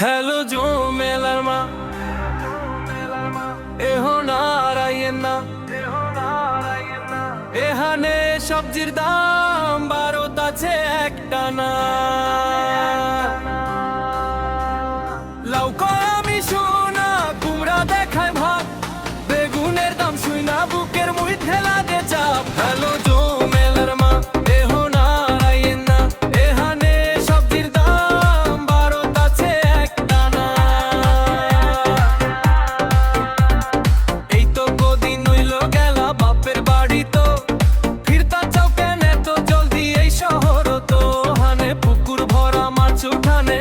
Hello জো মেলার মা এহ নারায়ণ না এহানে সবজির দাম বারোত আছে একটা না লাউকা শোনা কুমড়া দেখায় ভাব বেগুনের দাম শুই না বুকের মধ্যে লাগে চাপ হ্যালো মাছ উঠানে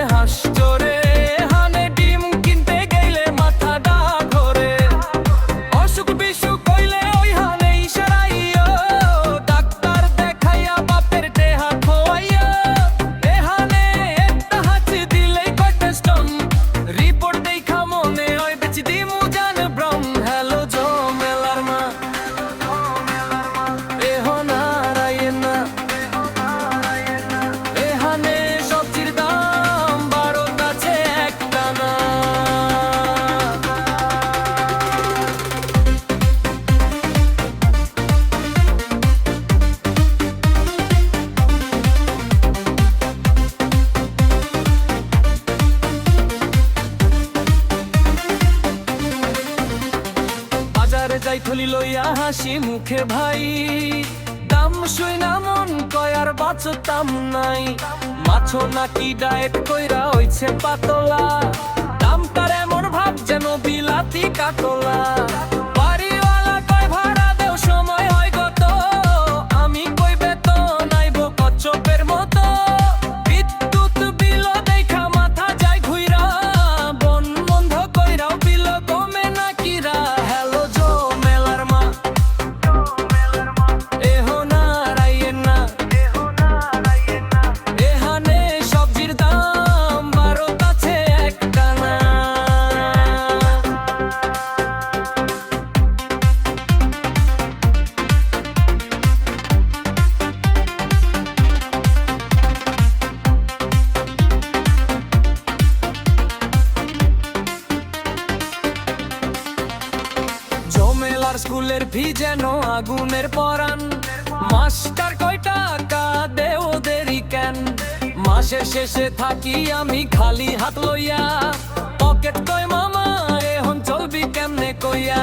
যাই থলি লইয়া হাসি মুখে ভাই। দাম শুই না মন কয়ার বাঁচতাম নাই। মাছো নাকি ডায়েট কইরা হইছে পাতলা। দাম তার এমন ভাব যেন বিলাতি কাতলা। স্কুলের ফি যেন আগুনের পরান মাস্টার কয় টাকা দে ওদেরই কেন? মাসের শেষে থাকি আমি খালি হাত লইয়া। পকেট কয় মামা এখন চলবি কেমনে কইয়া?